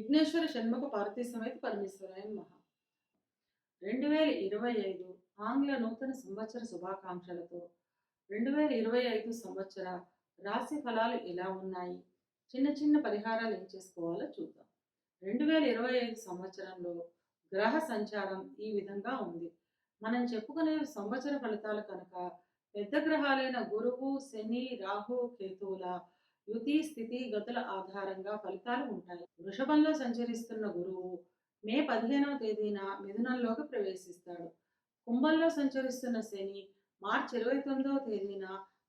విఘ్నేశ్వర షణ్ముఖ పార్వతీ సమేత పరమేశ్వరాయ మహా రెండు వేల ఇరవై ఐదు ఆంగ్ల నూతన సంవత్సర శుభాకాంక్షలతో రెండు వేల ఇరవై ఐదు సంవత్సర రాశి ఫలాలు ఎలా ఉన్నాయి? చిన్న చిన్న పరిహారాలు ఏం చేసుకోవాలో చూద్దాం. రెండు వేల ఇరవై ఐదు సంవత్సరంలో గ్రహ సంచారం ఈ విధంగా ఉంది. మనం చెప్పుకునే సంవత్సర ఫలితాలు కనుక పెద్ద గ్రహాలైన గురువు శని రాహు కేతువుల యుతి స్థితి గతుల ఆధారంగా ఫలితాలు ఉంటాయి. వృషభంలో సంచరిస్తున్న గురువు మే పదిహేనవ తేదీన మిథునంలోకి ప్రవేశిస్తాడు. కుంభంలో సంచరిస్తున్న శని మార్చి ఇరవై తొమ్మిదవ తేదీన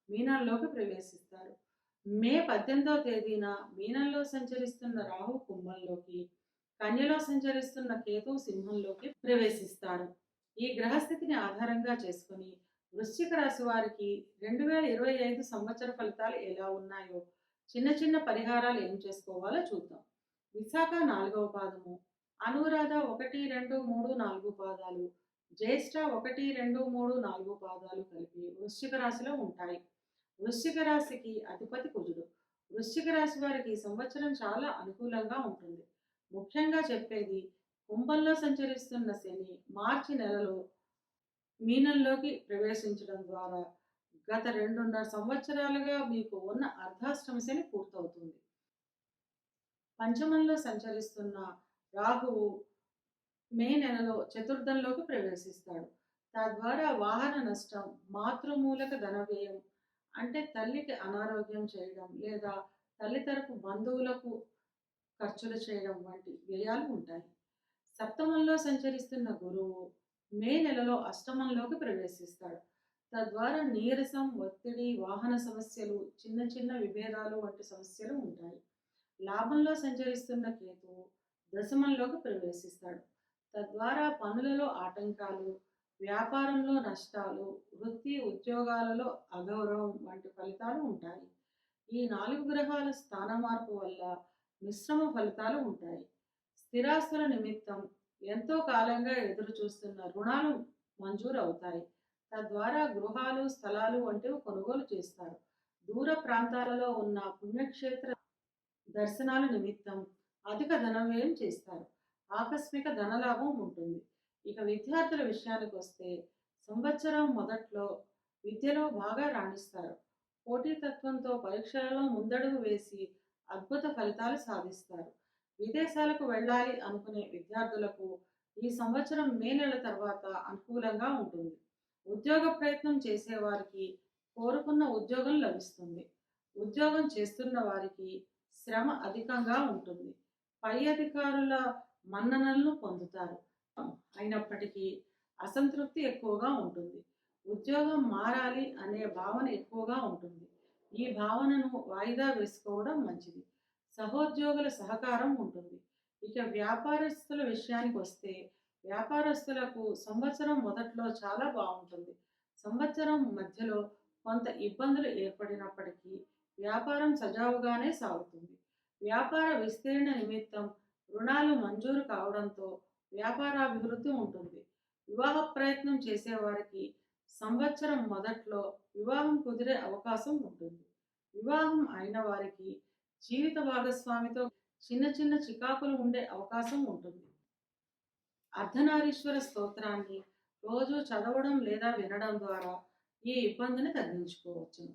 మీనంలోకి ప్రవేశిస్తారు మే పద్దెనిమిదవ తేదీన మీనంలో సంచరిస్తున్న రాహు కుంభంలోకి కన్యలో సంచరిస్తున్న కేతు సింహంలోకి ప్రవేశిస్తారు ఈ గ్రహస్థితిని ఆధారంగా చేసుకుని వృశ్చిక రాశి వారికి రెండు వేల ఇరవై ఐదు సంవత్సర ఫలితాలు ఎలా ఉన్నాయో చిన్న చిన్న పరిహారాలు ఏం చేసుకోవాలో చూద్దాం. విశాఖ నాలుగవ పాదము అనురాధ ఒకటి రెండు మూడు నాలుగు పాదాలు జ్యేష్ఠ ఒకటి రెండు మూడు నాలుగు పాదాలు కలిపి వృశ్చిక రాశిలో ఉంటాయి. వృశ్చిక రాశికి అధిపతి కుజుడు. వృశ్చిక రాశి వారికి సంవత్సరం చాలా అనుకూలంగా ఉంటుంది. ముఖ్యంగా చెప్పేది కుంభంలో సంచరిస్తున్న శని మార్చి నెలలో మీనంలోకి ప్రవేశించడం ద్వారా గత రెండున్నర సంవత్సరాలుగా మీకు ఉన్న అర్ధాష్టమ శని పూర్తవుతుంది. పంచమంలో సంచరిస్తున్న రాహువు మే నెలలో చతుర్థంలోకి ప్రవేశిస్తాడు. తద్వారా వాహన నష్టం మాతృమూలక ధన వ్యయం అంటే తల్లికి అనారోగ్యం చేయడం లేదా తల్లి తరపు బంధువులకు ఖర్చులు చేయడం వంటి వ్యయాలు ఉంటాయి. సప్తమంలో సంచరిస్తున్న గురువు మే నెలలో అష్టమంలోకి ప్రవేశిస్తాడు. తద్వారా నీరసం ఒత్తిడి వాహన సమస్యలు చిన్న చిన్న విభేదాలు వంటి సమస్యలు ఉంటాయి. లాభంలో సంచరిస్తున్న కేతువు దశమంలోకి ప్రవేశిస్తాడు. తద్వారా పనులలో ఆటంకాలు వ్యాపారంలో నష్టాలు వృత్తి ఉద్యోగాలలో అగౌరవం వంటి ఫలితాలు ఉంటాయి. ఈ నాలుగు గ్రహాల స్థాన మార్పు వల్ల మిశ్రమ ఫలితాలు ఉంటాయి. స్థిరాస్తుల నిమిత్తం ఎంతో కాలంగా ఎదురు చూస్తున్న రుణాలు మంజూరు అవుతాయి తద్వారా గృహాలు స్థలాలు వంటివి కొనుగోలు చేస్తారు. దూర ప్రాంతాలలో ఉన్న పుణ్యక్షేత్ర దర్శనాల నిమిత్తం అధిక ధన వ్యయం చేస్తారు. ఆకస్మిక ధనలాభం ఉంటుంది. ఇక విద్యార్థుల విషయానికి వస్తే సంవత్సరం మొదట్లో విద్యలో బాగా రాణిస్తారు. పోటీతత్వంతో పరీక్షలలో ముందడుగు వేసి అద్భుత ఫలితాలు సాధిస్తారు. విదేశాలకు వెళ్ళాలి అనుకునే విద్యార్థులకు ఈ సంవత్సరం మే నెల తర్వాత అనుకూలంగా ఉంటుంది. ఉద్యోగ ప్రయత్నం చేసేవారికి కోరుకున్న ఉద్యోగం లభిస్తుంది. ఉద్యోగం చేస్తున్న వారికి శ్రమ అధికంగా ఉంటుంది. పై అధికారుల మన్ననలను పొందుతారు. అయినప్పటికీ అసంతృప్తి ఎక్కువగా ఉంటుంది. ఉద్యోగం మారాలి అనే భావన ఎక్కువగా ఉంటుంది. ఈ భావనను వాయిదా వేసుకోవడం మంచిది. సహోద్యోగుల సహకారం ఉంటుంది. ఇక వ్యాపారస్తుల విషయానికి వస్తే వ్యాపారస్తులకు సంవత్సరం మొదట్లో చాలా బాగుంటుంది. సంవత్సరం మధ్యలో కొంత ఇబ్బందులు ఏర్పడినప్పటికీ వ్యాపారం సజావుగానే సాగుతుంది. వ్యాపార విస్తీర్ణ నిమిత్తం రుణాలు మంజూరు కావడంతో వ్యాపారాభివృద్ధి ఉంటుంది. వివాహ ప్రయత్నం చేసేవారికి సంవత్సరం మొదట్లో వివాహం కుదిరే అవకాశం ఉంటుంది. వివాహం అయిన వారికి జీవిత భాగస్వామితో చిన్న చిన్న చికాకులు ఉండే అవకాశం ఉంటుంది. అర్ధనారీశ్వర స్తోత్రాన్ని రోజు చదవడం లేదా వినడం ద్వారా ఈ ఇబ్బందిని తగ్గించుకోవచ్చును.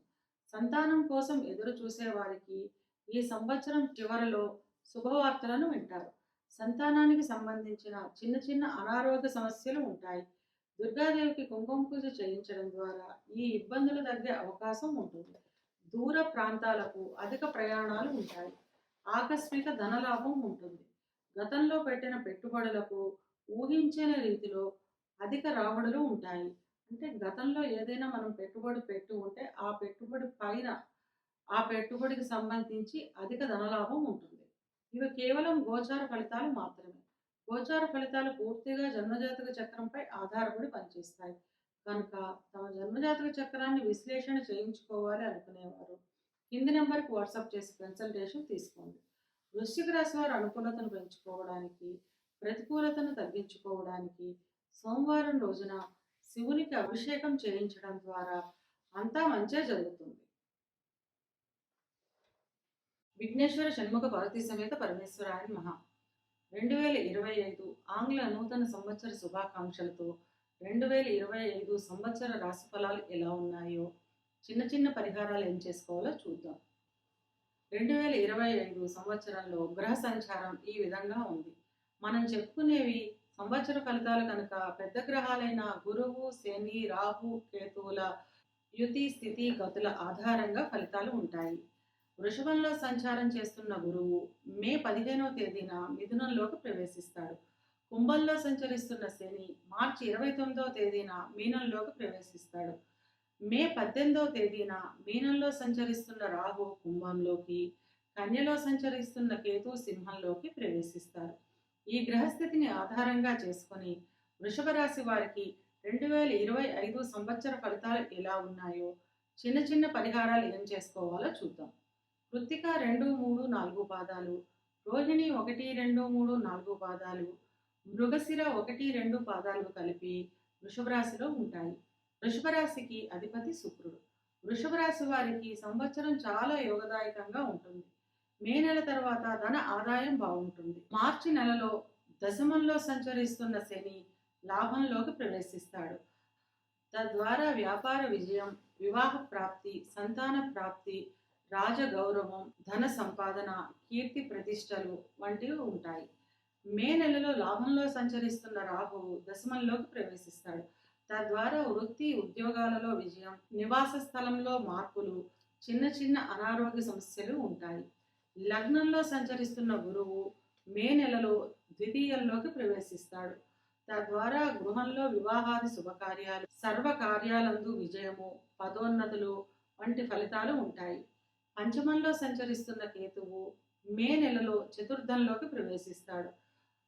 సంతానం కోసం ఎదురు చూసే వారికి ఈ సంవత్సరం చివరిలో శుభవార్తలను వింటారు. సంతానానికి సంబంధించిన చిన్న చిన్న అనారోగ్య సమస్యలు ఉంటాయి. దుర్గాదేవికి కుంకుమ పూజ చేయించడం ద్వారా ఈ ఇబ్బందులు తగ్గే అవకాశం ఉంటుంది. దూర ప్రాంతాలకు అధిక ప్రయాణాలు ఉంటాయి. ఆకస్మిక ధనలాభం ఉంటుంది. గతంలో పెట్టిన పెట్టుబడులకు ఊహించని రీతిలో అధిక రాబడులు ఉంటాయి. అంటే గతంలో ఏదైనా మనం పెట్టుబడి పెట్టి ఉంటే ఆ పెట్టుబడి పైన ఆ పెట్టుబడికి సంబంధించి అధిక ధనలాభం ఉంటుంది. ఇవి కేవలం గోచార ఫలితాలు మాత్రమే. గోచార ఫలితాలు పూర్తిగా జన్మజాతక చక్రంపై ఆధారపడి పనిచేస్తాయి. కనుక తమ జన్మజాతక చక్రాన్ని విశ్లేషణ చేయించుకోవాలి అనుకునేవారు. కింది నెంబర్కి వాట్సాప్ చేసి కన్సల్టేషన్ తీసుకోండి. వృశ్చిక రాశి వారు అనుకూలతను పెంచుకోవడానికి ప్రతికూలతను తగ్గించుకోవడానికి సోమవారం రోజున శివునికి అభిషేకం చేయించడం ద్వారా అంతా మంచే జరుగుతుంది. విఘ్నేశ్వర షణ్ముఖ పార్వతీ సమేత పరమేశ్వరాయన్ మహా రెండు వేల ఇరవై ఐదు ఆంగ్ల నూతన సంవత్సర శుభాకాంక్షలతో రెండు వేల ఇరవై ఐదు సంవత్సర రాశి ఫలాలు ఎలా ఉన్నాయో చిన్న చిన్న పరిహారాలు ఏం చేసుకోవాలో చూద్దాం. రెండు వేల ఇరవై ఐదు సంవత్సరంలో గ్రహ సంచారం ఈ విధంగా ఉంది. మనం చెప్పుకునేవి సంవత్సర ఫలితాలు కనుక పెద్ద గ్రహాలైన గురువు శని రాహు కేతువుల యుతి స్థితి గతుల ఆధారంగా ఫలితాలు ఉంటాయి. వృషభంలో సంచారం చేస్తున్న గురువు మే పదిహేనవ తేదీన మిథునంలోకి ప్రవేశిస్తాడు. కుంభంలో సంచరిస్తున్న శని మార్చి ఇరవై తొమ్మిదవ తేదీన మీనంలోకి ప్రవేశిస్తాడు. మే పద్దెనిమిదవ తేదీన మీనంలో సంచరిస్తున్న రాహు కుంభంలోకి కన్యలో సంచరిస్తున్న కేతు సింహంలోకి ప్రవేశిస్తారు. ఈ గ్రహస్థితిని ఆధారంగా చేసుకొని వృషభ రాశి వారికి రెండు వేల ఇరవై ఐదు సంవత్సర ఫలితాలు ఎలా ఉన్నాయో చిన్న చిన్న పరిహారాలు ఏం చేసుకోవాలో చూద్దాం. కృత్తిక రెండు మూడు నాలుగు పాదాలు రోహిణి ఒకటి రెండు మూడు నాలుగు పాదాలు మృగశిర ఒకటి రెండు పాదాలు కలిపి వృషభ రాశిలో ఉంటాయి. వృషభ రాశికి అధిపతి శుక్రుడు. వృషభ రాశి వారికి సంవత్సరం చాలా యోగదాయకంగా ఉంటుంది. మే నెల తర్వాత ధన ఆదాయం బాగుంటుంది. మార్చి నెలలో దశమంలో సంచరిస్తున్న శని లాభంలోకి ప్రవేశిస్తాడు. తద్వారా వ్యాపార విజయం వివాహ ప్రాప్తి సంతాన ప్రాప్తి రాజగౌరవం ధన సంపాదన కీర్తి ప్రతిష్టలు వంటివి ఉంటాయి. మే నెలలో లాభంలో సంచరిస్తున్న రాహువు దశమంలోకి ప్రవేశిస్తాడు. తద్వారా వృత్తి ఉద్యోగాలలో విజయం నివాస స్థలంలో మార్పులు చిన్న చిన్న అనారోగ్య సమస్యలు ఉంటాయి. లగ్నంలో సంచరిస్తున్న గురువు మే నెలలో ద్వితీయంలోకి ప్రవేశిస్తాడు. తద్వారా గృహంలో వివాహాది శుభకార్యాలు సర్వ కార్యాలందు విజయము పదోన్నతులు వంటి ఫలితాలు ఉంటాయి. పంచమంలో సంచరిస్తున్న కేతువు మే నెలలో చతుర్థంలోకి ప్రవేశిస్తాడు.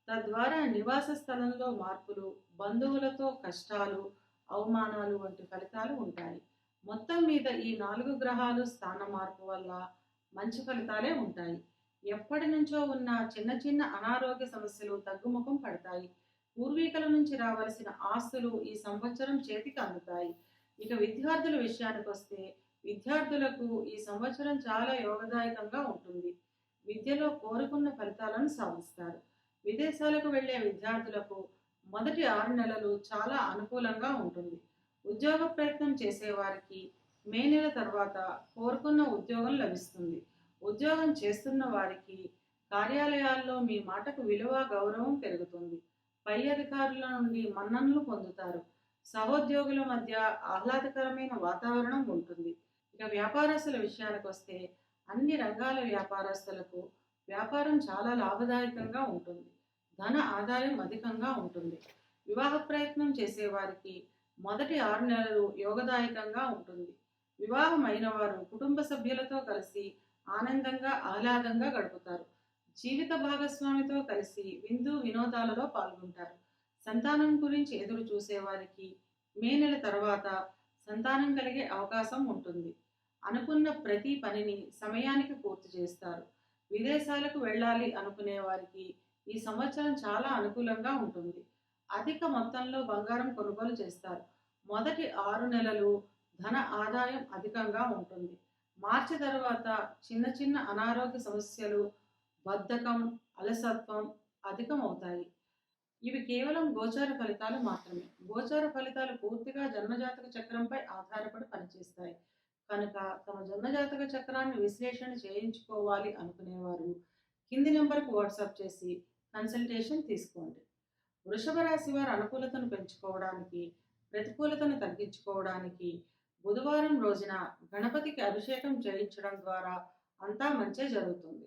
తద్వారా నివాస స్థలంలో మార్పులు బంధువులతో కష్టాలు అవమానాలు వంటి ఫలితాలు ఉంటాయి. మొత్తం మీద ఈ నాలుగు గ్రహాలు స్థాన మార్పు వల్ల మంచి ఫలితాలే ఉంటాయి. ఎప్పటి నుంచో ఉన్న చిన్న చిన్న అనారోగ్య సమస్యలు తగ్గుముఖం పడతాయి. పూర్వీకుల నుంచి రావలసిన ఆస్తులు ఈ సంవత్సరం చేతికి అందుతాయి. ఇక విద్యార్థుల విషయానికి వస్తే విద్యార్థులకు ఈ సంవత్సరం చాలా యోగదాయకంగా ఉంటుంది. విద్యలో కోరుకున్న ఫలితాలను సాధిస్తారు. విదేశాలకు వెళ్ళే విద్యార్థులకు మొదటి ఆరు నెలలు చాలా అనుకూలంగా ఉంటుంది. ఉద్యోగ ప్రయత్నం చేసేవారికి మే నెల తర్వాత కోరుకున్న ఉద్యోగం లభిస్తుంది. ఉద్యోగం చేస్తున్న వారికి కార్యాలయాల్లో మీ మాటకు విలువ గౌరవం పెరుగుతుంది. పై అధికారుల నుండి మన్ననలు పొందుతారు. సహోద్యోగుల మధ్య ఆహ్లాదకరమైన వాతావరణం ఉంటుంది. ఇక వ్యాపారస్తుల విషయానికి వస్తే అన్ని రంగాల వ్యాపారస్తులకు వ్యాపారం చాలా లాభదాయకంగా ఉంటుంది. ధన ఆదాయం అధికంగా ఉంటుంది. వివాహ ప్రయత్నం చేసేవారికి మొదటి ఆరు నెలలు యోగదాయకంగా ఉంటుంది. వివాహం వారు కుటుంబ సభ్యులతో కలిసి ఆనందంగా ఆహ్లాదంగా గడుపుతారు. జీవిత భాగస్వామితో కలిసి విందు వినోదాలలో పాల్గొంటారు. సంతానం గురించి ఎదురు చూసేవారికి మే నెల తర్వాత సంతానం కలిగే అవకాశం ఉంటుంది. అనుకున్న ప్రతి పనిని సమయానికి పూర్తి చేస్తారు. విదేశాలకు వెళ్ళాలి అనుకునే వారికి ఈ సంవత్సరం చాలా అనుకూలంగా ఉంటుంది. అధిక మొత్తంలో బంగారం కొనుగోలు చేస్తారు. మొదటి ఆరు నెలలు ధన ఆదాయం అధికంగా ఉంటుంది. మార్చి తర్వాత చిన్న చిన్న అనారోగ్య సమస్యలు బద్ధకం అలసత్వం అధికం అవుతాయి ఇవి కేవలం గోచార ఫలితాలు మాత్రమే. గోచార ఫలితాలు పూర్తిగా జన్మజాతక చక్రంపై ఆధారపడి పనిచేస్తాయి. కనుక తమ జన్మజాతక చక్రాన్ని విశ్లేషణ చేయించుకోవాలి అనుకునేవారు. కింది నెంబర్కు వాట్సాప్ చేసి కన్సల్టేషన్ తీసుకోండి. వృషభ రాశి వారి అనుకూలతను పెంచుకోవడానికి ప్రతికూలతను తగ్గించుకోవడానికి బుధవారం రోజున గణపతికి అభిషేకం చేయించడం ద్వారా అంతా మంచే జరుగుతుంది.